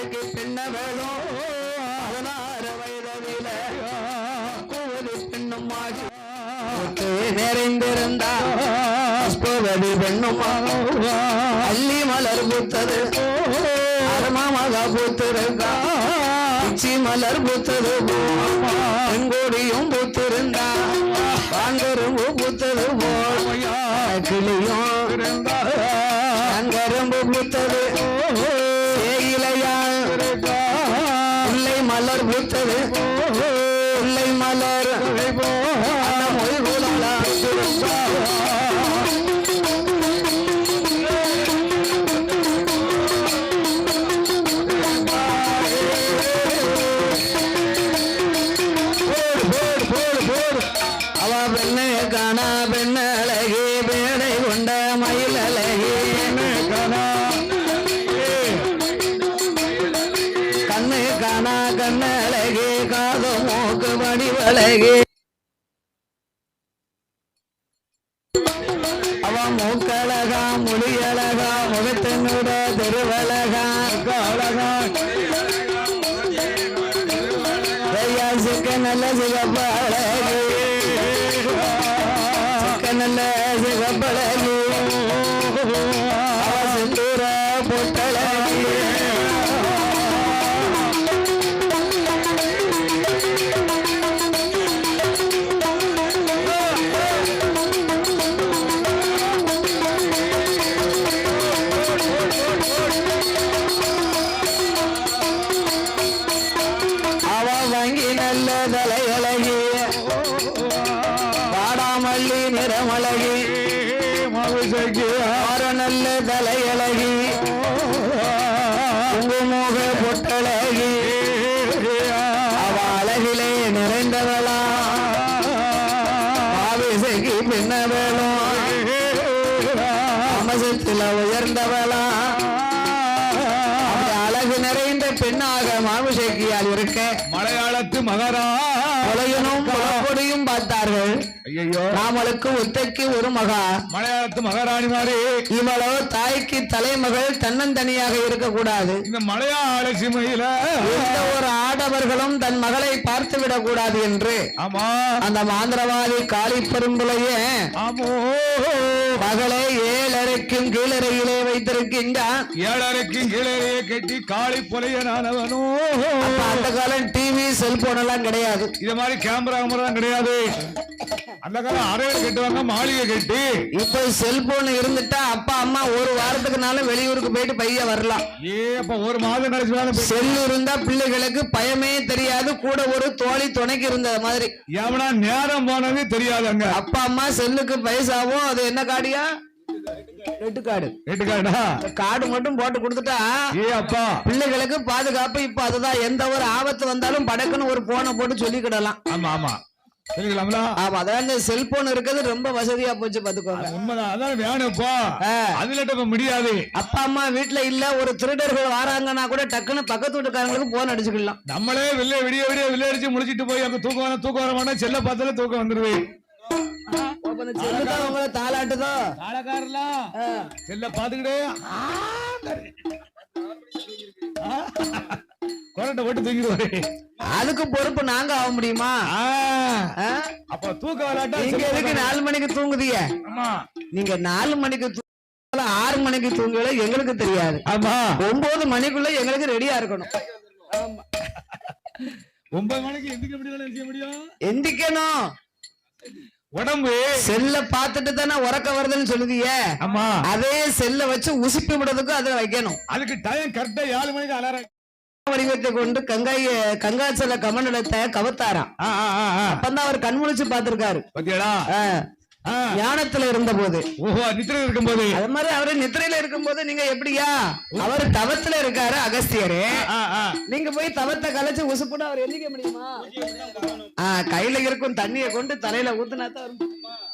வேணும் பதினாறு வயதில கூலி பெண்ணும் ஆகி முத்து அள்ளி மலர் பூத்தது அருமாமகா பூத்திருந்தா உச்சி மலர் பூத்தது பூங்கோடியும் பூத்திருந்தா பாங்கரும்பு பூத்தது போல் கிளியும் முல்லை மலர் பூத்தது முல்லை மலர் காது மூக்கு அவன் அவ மூக்கழகா மொழியழகா முகத்தினோட தெருவழகா அழகா ஐயா சிக்க நல்ல சிகப்பு சிக்க நல்ல சிகப்பு நிறமழகி ஆற நல்ல தலையழகி. குங்குமோக பொட்டழகி. அவ அழகிலே நிறைந்தவளா. ஆவேசைக்கு பின்னவளும் அமசத்தில் உயர்ந்தவளா. அழகு நிறைந்த பெண்ணாக மாமிசைக்கியால் இருக்க? மலையாளத்து மகாரா நாமளுக்கு ஒத்தைக்கு ஒரு மகா. மலையாளத்து மகாராணி மாதிரி. இவளோ தாய்க்கு தலைமகள் தன்னந்தனியாக இருக்கக்கூடாது. இந்த மலையாள சிமையில எந்த ஒரு ஆடவர்களும் தன் மகளை பார்த்து விடக்கூடாது என்று. ஆமா. அந்த மாந்திரவாதி காளி பெரும்புலைய மகளை ஏழரைக்கும் கீழறையிலே வைத்திருக்கின்றான் ஏழரைக்கு கீழறையே கட்டி காளி புலையனானவனோ. அந்த காலம் டிவி செல்போன் எல்லாம் கிடையாது. இது மாதிரி கேமரா கிடையாது. அந்த காலம் அறையில் கட்டுவாங்க மாளிகை கட்டி. இப்ப செல்போன் இருந்துட்டா அப்பா அம்மா ஒரு வாரத்துக்குனாலும் வெளியூருக்கு போயிட்டு பைய வரலாம். ஏ அப்ப ஒரு மாதம் கழிச்சு செல் இருந்தா பிள்ளைகளுக்கு பயமே தெரியாது கூட ஒரு தோழி துணைக்கு இருந்த மாதிரி. எவனா நேரம் போனது தெரியாது அங்க அப்பா அம்மா செல்லுக்கு பைசாவும் அது என்ன காடியா ரெட்டு காடு கேட்டுக்காடா இந்த காடு மட்டும் போட்டு கொடுத்துட்டா ஏ அப்பா. பிள்ளைகளுக்கு பாதுகாப்பு இப்ப அதுதான். எந்த ஒரு ஆபத்து வந்தாலும் படக்குன்னு ஒரு போனை போட்டு சொல்லிக்கிடலாம். ஆமா ஆமா. ஆமா அதான் செல்போன் இருக்கிறது ரொம்ப வசதியா போச்சு பாத்துக்கோங்க உண்மைதான். அதான் வேணும்ப்பா. அதுல இப்ப முடியாது. அப்பா அம்மா வீட்டுல இல்ல ஒரு திருடர்கள் வராங்கன்னா கூட டக்குன்னு பக்கத்து வீட்டுக்காரங்களுக்கு போன் அடிச்சுக்கலாம் நம்மளே வெளில விடிய விடிய வில்ல அடிச்சு முடிச்சிட்டு போய் அங்க தூக்கம் வர தூக்கம் வர மாட்டா செல்ல பார்த்தாலே தூக்கம் செல்லுதான் உங்களை தாளாட்டுதோ காலக்காரலாம் ஆ. செல்ல பாத்துக்கிட்டே கொரட்டை போட்டு தூங்கிடுவாரு அதுக்கு பொறுப்பு நாங்க ஆக முடியுமா? ஆ? அப்ப தூக்க விளையாட்டா நீங்க எதுக்கு நாலு மணிக்கு தூங்குதீங்க? நீங்க நாலு மணிக்கு தூங்கல ஆறு மணிக்கு தூங்கல எங்களுக்கு தெரியாது. ஆமா. ஒன்பது மணிக்குள்ள எங்களுக்கு ரெடியா இருக்கணும். ஒன்பது மணிக்கு எந்திக்க முடியும்? எந்திக்கணும். உடம்பு செல்ல பார்த்துட்டு தானே உறக்க வருதுன்னு சொல்லுதீங்க ஆமா. அதே செல்ல வச்சு உசுப்பி விடுறதுக்கும் அதை வைக்கணும். அதுக்கு டைம் கரெக்டா ஏழு மணிக்கு அலாரம் வடிவத்தை கொண்டு கங்காய கங்காச்சல கமண்டலத்தை கவத்தாராம். அப்பந்தான் அவர் கண்முழிச்சு பார்த்திருக்காரு. பாத்தியாடா ஞானத்துல இருந்த போது ஓஹோ நித்திரை இருக்கும்போது. அது மாதிரி அவரு நித்திரையில இருக்கும்போது நீங்க எப்படியா? அவர் தவத்துல இருக்காரு அகஸ்தியரு. நீங்க போய் தவத்தை கலைச்சு உசுப்புனா அவர் எந்திக்க முடியுமா? ஆ, கையில இருக்கும் தண்ணியை கொண்டு தலையில ஊத்துனா தான் வரும்.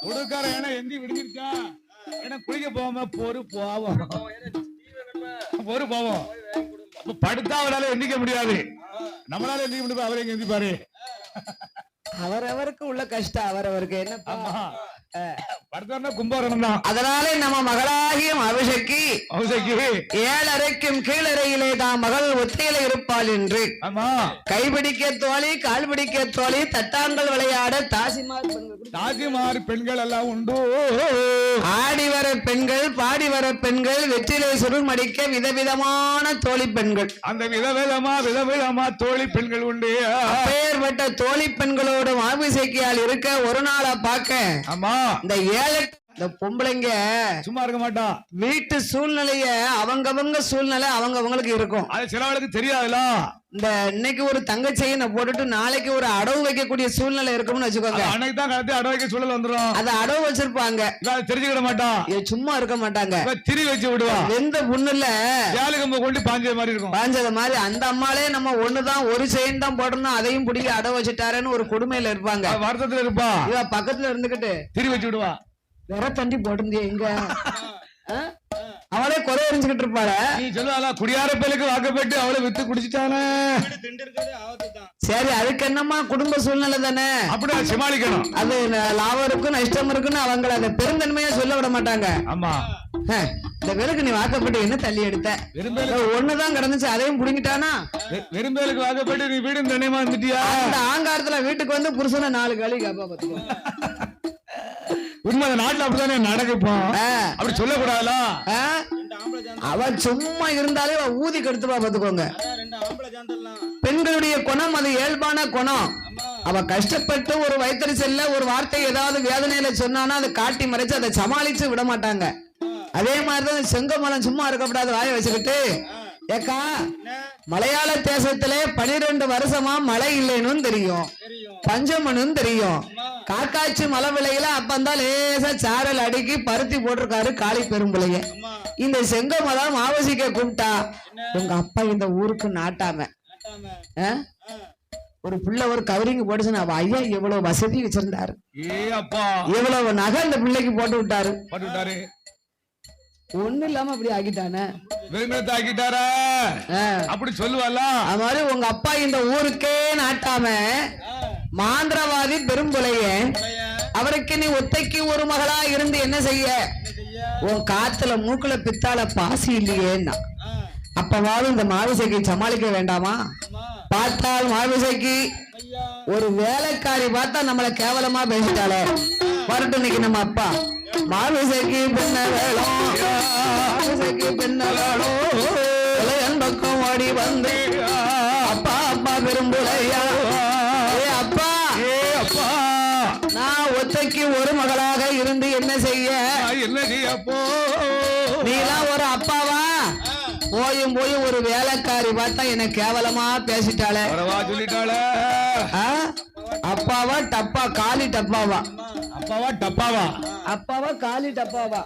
உடுக்கார ஏன்னா எந்தி விடுஞ்சிருச்சா? ஏன்னா குளிக்க போகாம பொறு போவோம். பொறு போவோம். படுத்தா அவரால எந்திக்க முடியாது. நம்மளால எந்திக்க முடியும்? அவரே எந்திப்பாரு. அவரவருக்கு உள்ள கஷ்டம் அவரவருக்கு என்ன ஆமா படுத்தாருன்னா கும்பகரணம் தான் அதனாலே நம்ம மகளாகிய அபிஷேகி. அவசைக்கு ஏழரைக்கும் கீழறையிலே தான் மகள் ஒத்தையில இருப்பாள் என்று. கைபிடிக்க தோழி கால் பிடிக்க தோழி தட்டாங்கள் விளையாட தாசிமார் பெண்கள் தாஜிமார் பெண்கள் எல்லாம் உண்டு. ஆடி வர பெண்கள் பாடி வர பெண்கள் வெற்றிலை சுருள் மடிக்க விதவிதமான தோழி பெண்கள். அந்த விதவிதமா விதவிதமா தோழி பெண்கள் உண்டு. அப்பேற்பட்ட தோழி பெண்களோடு மாபிசைக்கியால் இருக்க ஒரு நாளா பார்க்க. ஆமா. இந்த இந்த பொம்பளைங்க சும்மா இருக்க மாட்டான் வீட்டு சூழ்நிலைய அவங்கவங்க சூழ்நிலை அவங்கவங்களுக்கு இருக்கும். அது சிலவளுக்கு தெரியாதுல இந்த இன்னைக்கு ஒரு தங்கச்செயினை போட்டுட்டு நாளைக்கு ஒரு அடவு வைக்கக்கூடிய சூழ்நிலை இருக்கும்னு வச்சுக்கோங்க. அன்னைக்கு தான் கலத்தி அடை வைக்க சூழல் வந்துடும் அதை அடவு வச்சிருப்பாங்க. தெரிஞ்சுக்கிட மாட்டான் சும்மா இருக்க மாட்டாங்க. திரி வச்சு விடுவான் எந்த புண்ணுல கம்ப கொண்டு பாஞ்ச மாதிரி இருக்கும். பாஞ்சது மாதிரி அந்த அம்மாலே நம்ம ஒண்ணுதான் ஒரு செயின் தான் போடணும் அதையும் பிடிக்க அடவு வச்சுட்டாருன்னு ஒரு கொடுமையில இருப்பாங்க. வருத்தத்துல இருப்பா. இவ பக்கத்துல இருந்துகிட்டு திரி வச்சு விடுவா. விர தண்டி போட்டிருந்திய எங்க? அவளே குறை எரிஞ்சுக்கிட்டு இருப்பாள? நீ சொல்லுவாளா குடியார பேருக்கு வாக்கப்பட்டு அவளை வித்து குடிச்சிட்டானே. சரி அதுக்கு என்னம்மா குடும்ப சூழ்நிலை தானே? அப்படி சமாளிக்கணும். அது லாபம் இருக்கும் நஷ்டம் இருக்குன்னு அவங்கள அதை பெருந்தன்மையா சொல்ல விட மாட்டாங்க. ஆமா. இந்த விலக்கு நீ வாக்கப்பட்டு என்ன தள்ளி எடுத்த? ஒண்ணுதான் கிடந்துச்சு அதையும் புடுங்கிட்டானா? வெ- வெறும்பேலுக்கு வாக்கப்பட்டு நீ வீடும் தனியமா இருந்துட்டியா? அந்த ஆங்காரத்துல வீட்டுக்கு வந்து புருஷனை நாலு களி கேப்பா பாத்துக்கோ உண்மை அந்த நாட்டுல அப்படித்தானே நடக்குப்போம்? அப்படி சொல்லக்கூடாதுல ஆ? அவ சும்மா இருந்தாலே ஊதி கெடுத்துவா பாத்துக்கோங்க பெண்களுடைய குணம் அது இயல்பான குணம். அவ கஷ்டப்பட்டு ஒரு வயிற்றுச்சல்ல ஒரு வார்த்தை ஏதாவது வேதனையில சொன்னானா அதை காட்டி மறைச்சு அதை சமாளிச்சு விட மாட்டாங்க. அதே மாதிரிதான் செங்கமலம் சும்மா இருக்கக்கூடாது வாய வச்சுக்கிட்டு. ஏக்கா மலையாள தேசத்திலே பனிரெண்டு வருஷமா மழை இல்லைன்னு தெரியும். பஞ்சமனும் தெரியும். காக்காச்சி மலை விலையில அப்பந்தான் லேசா சாரல் அடுக்கி பருத்தி போட்டிருக்காரு காளி பெரும்பிள்ளைய இந்த செங்கமலம் ஆவசிக்க கூப்பிட்டா. உங்க அப்பா இந்த ஊருக்கு நாட்டாம? ஒரு புள்ள ஒரு கவரிங் போட்டுச்சுன்னா அவ ஐயா எவ்வளவு வசதி வச்சிருந்தாரு. எவ்வளவு நகை அந்த பிள்ளைக்கு போட்டு விட்டாரு. ஒண்ணு இல்லாம அப்படி ஆக்கிட்டானே வெறுமனத்தை ஆக்கிட்டாரா? ஆ. அப்படி சொல்லுவாள? அது மாதிரி உங்க அப்பா இந்த ஊருக்கே நாட்டாம. மாந்திரவாதி பெரும்புலைய அவருக்கு நீ ஒத்தைக்கு ஒரு மகளா இருந்து என்ன செய்ய? உன் காத்துல மூக்குல பித்தால பாசி இல்லையேன்னா. அப்பவாவது இந்த மாவிசைக்கு சமாளிக்க வேண்டாமா? பார்த்தால் மாவிசைக்கு ஒரு வேலைக்காரி பார்த்தா நம்மள கேவலமா பேசிட்டாளே. வரட்டும் இன்னைக்கு நம்ம அப்பா. மாவிசைக்கு பெண்ண வேணும் மாவிசைக்கு பெண்ண வேணும் பக்கம் ஓடி வந்து என்ன செய்ய? நீலாம் ஒரு அப்பாவா? போயும் போய் ஒரு வேலைக்காரி பார்த்தா என்ன கேவலமா பேசிட்டாளே. வரவா சொல்லிட்டாளே. ஆ? அப்பாவா டப்பா காலி டப்பாவா? அப்பாவா டப்பாவா? அப்பாவா காலி டப்பாவா?